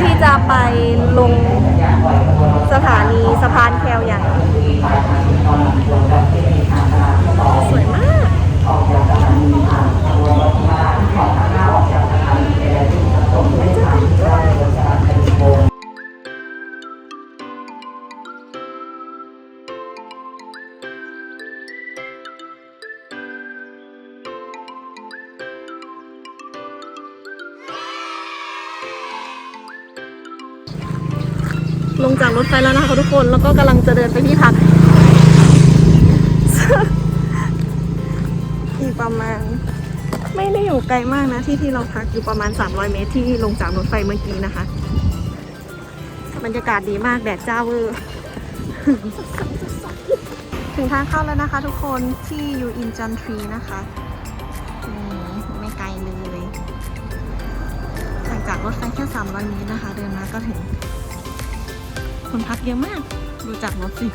ที่จะไปลงสถานีสะพานแคลใหญ่ ลงจากรถไฟแล้วนะคะทุกคน แล้วก็กำลังจะเดินไปที่พัก อีกประมาณ ไม่ได้อยู่ไกลมากนะ ที่ที่เราพักอยู่ประมาณ 300 เมตรที่ลงจากรถไฟเมื่อกี้นะคะ บรรยากาศดีมากแดดจ้าเวอร์ถึงทางเข้าแล้วนะคะ ทุกคนที่ยูอินจันทรีนะคะไม่ไกลเลยห่างจากรถไฟแค่300เมตรนะคะ เดินมาก็ถึง คนพักเยอะมาก ดูจากรถสิ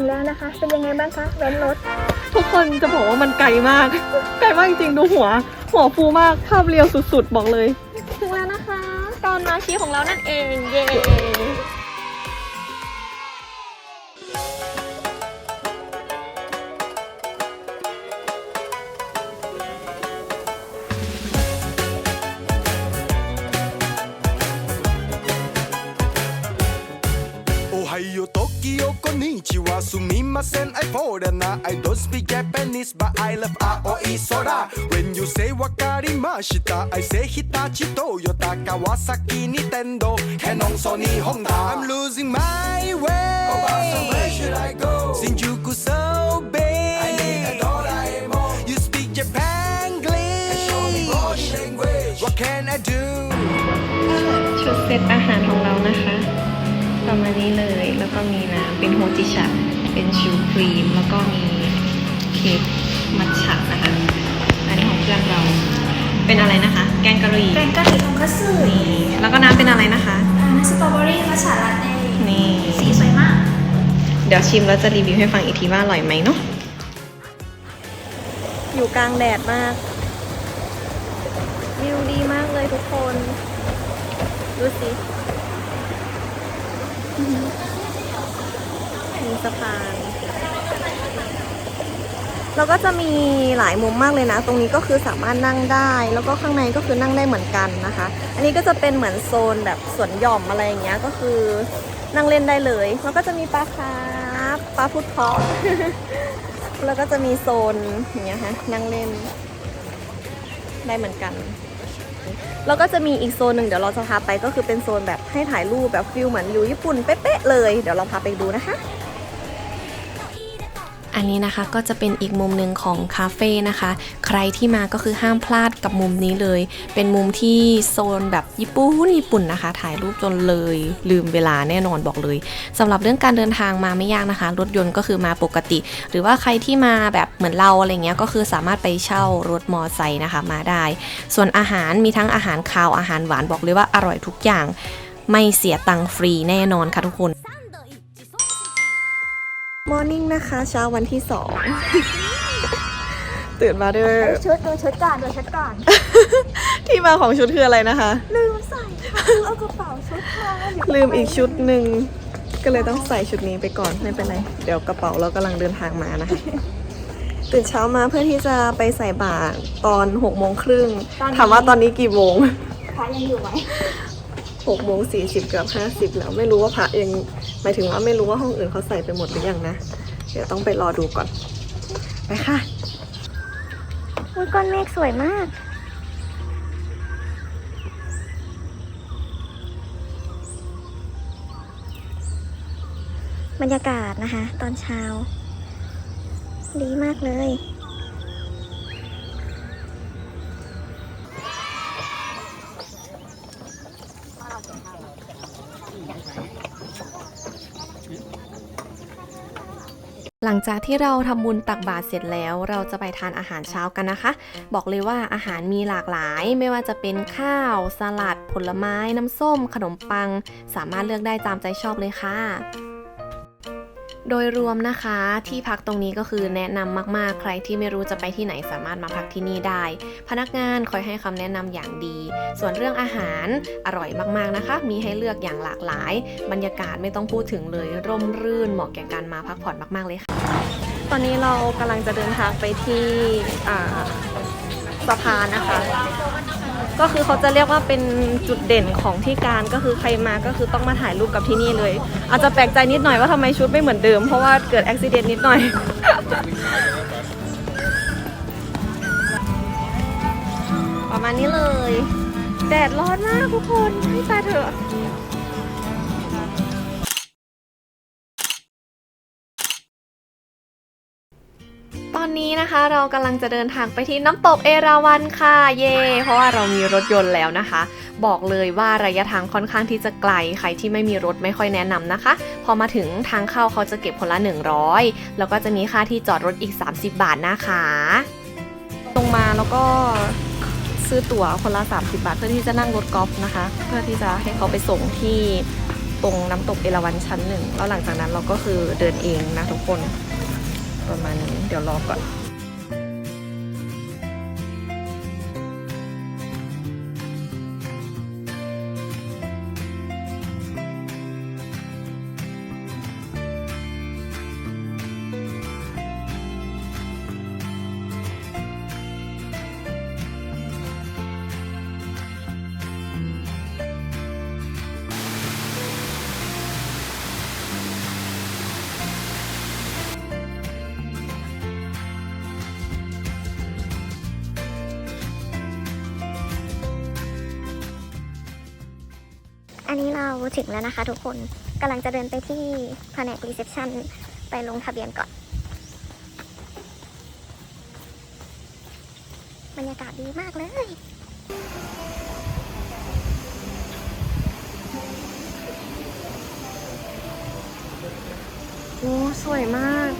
งแล้วนะคะ เป็นยังไงบ้างคะแว้นรถ ทุกคนจะบอกว่ามันไกลมาก ไกลมากจริงๆดูหัว หัวฟูมากภาพเรียวสุดๆ บอกเลย ถึงแล้วนะคะ ตอนมาชีของเรานั่นเอง เย้ send I foreigner. I don't speak Japanese, but I love Aoi Sora. When you say wakarimashita, I say Hitachi, Toyota, Kawasaki, Nintendo, Canon, Sony, Honda. I'm losing my way. Oh, wow, so where should I go? Shinjuku, so big. I need a Doraemon. You speak Japan, English. And show me body language. What can I do? ชุดเซตอาหารของเรานะคะ ประมาณนี้เลยแล้วก็มีน้ำเป็นโฮจิชะ เป็นชูครีม แล้วก็มีเค้กมัทฉะนะคะ อันนี้ของเพื่อนเรา เป็นอะไรนะคะ แกงกะหรี่แกงกะหรี่ทงคัตสึนี่แล้วก็น้ำเป็นอะไรนะคะอ่าน้ำสตรอเบอรี่มัทฉะลาเต้นี่สีสวยมาก เดี๋ยวชิมแล้วจะรีวิวให้ฟังอีกทีว่าอร่อยไหมเนาะ อยู่กลางแดดมาก วิวดีมากเลยทุกคน ดูสิมี สะพาน แล้วก็จะมีหลายมุมมากเลยนะ ตรงนี้ก็คือสามารถนั่งได้ แล้วก็ข้างในก็คือนั่งได้เหมือนกันนะคะ อันนี้ก็จะเป็นเหมือนโซนแบบสวนหย่อมอะไรอย่างเงี้ย ก็คือนั่งเล่นได้เลย แล้วก็จะมีปลาคาร์ฟปลาพุทธอกแล้วก็จะมีโซนอย่างเงี้ยฮะนั่งเล่นได้เหมือนกัน แล้วก็จะมีอีกโซนหนึ่งเดี๋ยวเราจะพาไปก็คือเป็นโซนแบบให้ถ่ายรูปแบบฟิลเหมือนอยู่ญี่ปุ่นเป๊ะๆเลย เดี๋ยวเราพาไปดูนะคะ อันนี้นะคะก็จะเป็นอีกมุมหนึ่งของคาเฟ่นะคะ ใครที่มาก็คือห้ามพลาดกับมุมนี้เลย เป็นมุมที่โซนแบบญี่ปุ่นญี่ปุ่นนะคะ ถ่ายรูปจนเลยลืมเวลาแน่นอนบอกเลยสำหรับเรื่องการเดินทางมาไม่ยากนะคะ รถยนต์ก็คือมาปกติ หรือว่าใครที่มาแบบเหมือนเราอะไรเงี้ยก็คือสามารถไปเช่ารถมอไซค์นะคะมาได้ ส่วนอาหารมีทั้งอาหารคาวอาหารหวานบอกเลยว่าอร่อยทุกอย่าง ไม่เสียตังค์ฟรีแน่นอนค่ะทุกคน มอร์นิ่งนะคะ เช้าวันที่สอง ตื่นมาด้วย ชุดดูชุดก่อนดูชุดก่อน ที่มาของชุดคืออะไรนะคะ ลืมใส่ค่ะเอากระเป๋าชุดมาเดี๋ยวลืมอีกชุดหนึ่ง ก็เลยต้องใส่ชุดนี้ไปก่อนไม่เป็นไร เดี๋ยวกระเป๋าเรากำลังเดินทางมานะคะ ตื่นเช้ามาเพื่อที่จะไปใส่บาตรตอนหกโมงครึ่งถามว่าตอนนี้กี่โมง พระยังอยู่ไหม หกโมงสี่สิบเกือบห้าสิบแล้วไม่รู้ว่าพระยังหมายถึงว่าไม่รู้ว่าห้องอื่นเขาใส่ไปหมดหรือยังนะ เดี๋ยวต้องไปรอดูก่อน ไปค่ะอุ้ยก้อนเมฆสวยมาก บรรยากาศนะคะ ตอนเช้า ดีมากเลย หลังจากที่เราทำบุญตักบาตรเสร็จแล้ว เราจะไปทานอาหารเช้ากันนะคะ บอกเลยว่าอาหารมีหลากหลาย ไม่ว่าจะเป็นข้าว สลัด ผลไม้ น้ำส้ม ขนมปัง สามารถเลือกได้ตามใจชอบเลยค่ะ โดยรวมนะคะที่พักตรงนี้ก็คือแนะนำมากๆ ใครที่ไม่รู้จะไปที่ไหนสามารถมาพักที่นี่ได้ พนักงานคอยให้คำแนะนำอย่างดี ส่วนเรื่องอาหารอร่อยมากๆนะคะ มีให้เลือกอย่างหลากหลาย บรรยากาศไม่ต้องพูดถึงเลย ร่มรื่นเหมาะแก่การมาพักผ่อนมากๆเลยค่ะ ตอนนี้เรากำลังจะเดินทางไปที่สะพานนะคะ ก็คือเขาจะเรียกว่าเป็นจุดเด่นของที่การก็คือใครมาก็คือต้องมาถ่ายรูปกับที่นี่เลย อาจจะแปลกใจนิดหน่อยว่าทำไมชุดไม่เหมือนเดิม เพราะว่าเกิดอุบิเหตุนิดหน่อย ประมาณนี้เลย แดดร้อนมากทุกคนให้ตายเถอะ อนนี้นะคะเรากำลังจะเดินทางไปที่น้ำตกเอราวัณค่ะ เย่เพราะว่าเรามีรถยนต์แล้วนะคะ บอกเลยว่าระยะทางค่อนข้างที่จะไกล ใครที่ไม่มีรถไม่ค่อยแนะนำนะคะ พอมาถึงทางเข้าเขาจะเก็บคนละ 100 แล้วก็จะมีค่าที่จอดรถอีก 30 บาทนะคะลงมาแล้วก็ซื้อตั๋วคนละ 30 บาท เพื่อที่จะนั่งรถกอล์ฟนะคะ เพื่อที่จะให้เขาไปส่งที่ตรงน้ำตกเอราวัณชั้นหนึ่งแล้วหลังจากนั้นเราก็คือเดินเองนะทุกคน ประมาณนี้ เดี๋ยวรอก่อน นี้เราถึงแล้วนะคะทุกคนกำลังจะเดินไปที่แผนกรีเซพชันไปลงทะเบียนก่อน บรรยากาศดีมากเลยโอ้สวยมาก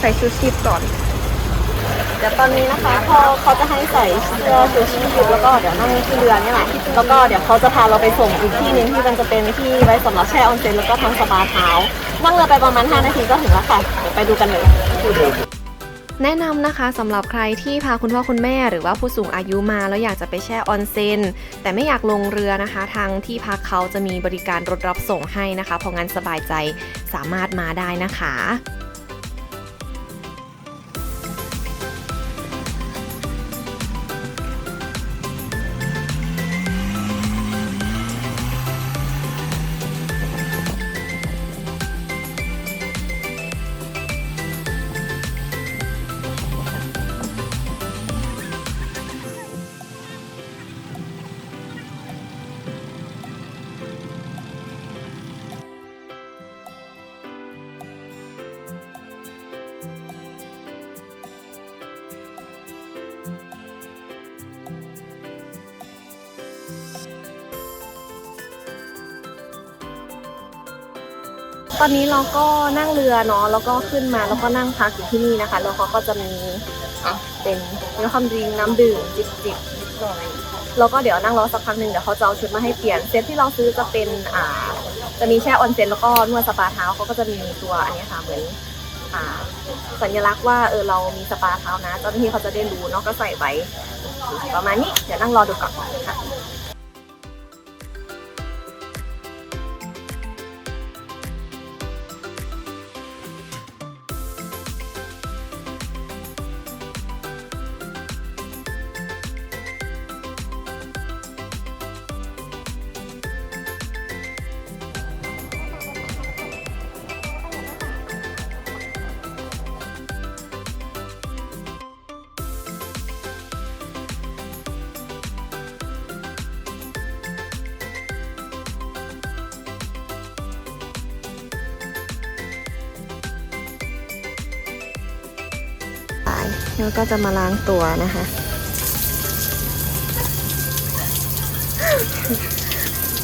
ใส่ชูชีพก่อนเดี๋ยวตอนนี้นะคะพอเขาจะให้ใส่เสื้อชูชีพแล้วก็เดี๋ยวนั่งที่เรือนี่แหละแล้วก็เดี๋ยวเขาจะพาเราไปส่งอีกที่หนึงที่มันจะเป็นที่ไว้สำหรับแช่ออนเซ็นแล้วก็ทำสปาเท้านั่งเรือไปประมาณ 5 นาทีก็ถึงแล้วค่ะเดี๋ยวไปดูกันเลยแนะนำนะคะสำหรับใครที่พาคุณพ่อคุณแม่หรือว่าผู้สูงอายุมาแล้วอยากจะไปแช่ออนเซ็นแต่ไม่อยากลงเรือนะคะ ทางที่พักเขาจะมีบริการรถรับส่งให้นะคะเพราะงั้นสบายใจสามารถมาได้นะคะ ตอนนี้เราก็นั่งเรือเนาะแล้วก็ขึ้นมาแล้วก็นั่งพักอยู่ที่นี่นะคะแล้วเขาก็จะมีอะเป็นเนื้อคำดริงน้ำดื่มจิบจิบนิดหน่อยแล้วก็เดี๋ยวนั่งรอสักพักหนึ่งเดี๋ยวเขาจะเอาชุดมาให้เปลี่ยนเซตที่เราซื้อจะเป็นอ่า จะมีแช่ออนเซ็นแล้วก็นวดสปาเท้าเขาก็จะมีตัวอันนี้ค่ะเหมือนอ่าสัญลักษณ์ว่าเออเรามีสปาเท้านะเจ้าหน้าที่เขาจะได้รู้เนาะก็ใส่ไว้ประมาณนี้เดี๋ยวนั่งรอดูก่อนค่ะ แล้วก็จะมาล้างตัวนะคะ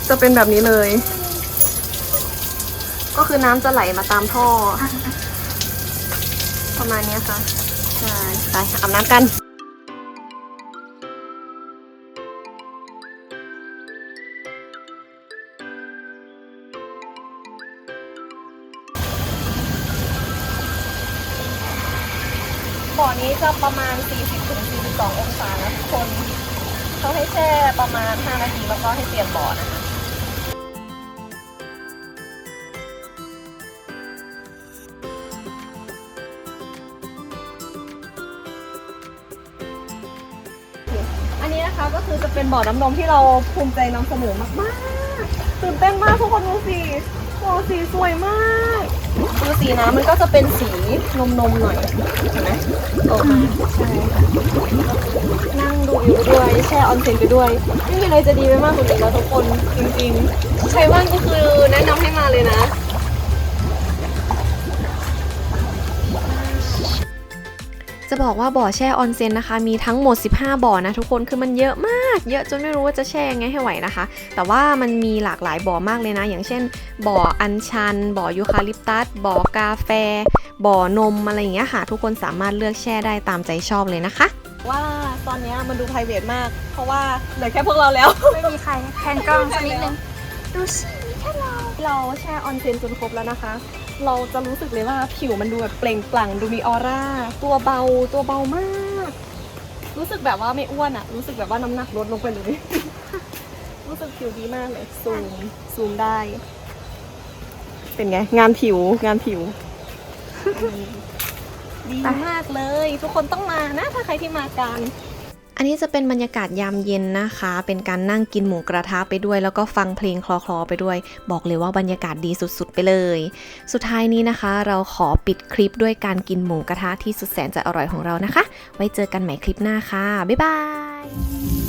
จะเป็นแบบนี้เลย ก็คือน้ำจะไหลมาตามท่อ ประมาณนี้ค่ะใช่ไปอาบน้ำกัน จะประมาณ 40-42 องศานะทุกคนเขาให้แช่ประมาณ 5 นาทีแล้วก็ให้เปลี่ยนบ่อนะคะอันนี้นะคะก็คือจะเป็นบ่อน้ำนมที่เราภูมิใจนำเสนอมากๆตื่นเต้นมากทุกคนดูสิโอ้สีสวยมาก ดูสีน้ำมันก็จะเป็นสีนมนมๆหน่อยเห็นไหมโตมาใช่ค่ะนั่งดูวิวด้วยแช่ออนเซ็นไปด้วยไม่มีอะไรจะดีไปมากกว่านี้แล้วทุกคนจริงๆ ใครว่างก็คือแนะนำให้มาเลยนะจะบอกว่าบ่อแช่ออนเซ็นนะคะ มีทั้งหมด 15 บ่อนะทุกคนคือมันเยอะมาก เยอะจนไม่รู้ว่าจะแช่ยังไงให้ไหวนะคะ แต่ว่ามันมีหลากหลายบ่อมากเลยนะ อย่างเช่น บ่ออัญชัน บ่อยูคาลิปตัส บ่อกาแฟ บ่อนมอะไรอย่างเงี้ยค่ะ ทุกคนสามารถเลือกแช่ได้ตามใจชอบเลยนะคะ ว่าตอนเนี้ยมันดู p r i v a t มาก เพราะว่าเหลือแค่พวกเราแล้ว ไม่มีใครแทนกล้องสักนิดนึงดูสิแค่เรา เราแช่ออนเซ็นจนครบแล้วนะคะ เราจะรู้สึกเลยว่าผิวมันดูแบบเปล่งปลั่งดูมีออร่าตัวเบาตัวเบามาก รู้สึกแบบว่าไม่อ้วนอะรู้สึกแบบว่าน้ำหนักลดลงไปเลย รู้สึกผิวดีมากเลยซูมซูมได้ เป็นไง งานผิวงานผิว ดีมากเลย ทุกคนต้องมานะ ถ้าใครที่มากัน อันนี้จะเป็นบรรยากาศยามเย็นนะคะ เป็นการนั่งกินหมูกระทะไปด้วย แล้วก็ฟังเพลงคลอๆไปด้วย บอกเลยว่าบรรยากาศดีสุดๆไปเลย สุดท้ายนี้นะคะ เราขอปิดคลิปด้วยการกินหมูกระทะที่สุดแสนจะอร่อยของเรานะคะ ไว้เจอกันใหม่คลิปหน้าค่ะ บ๊ายบาย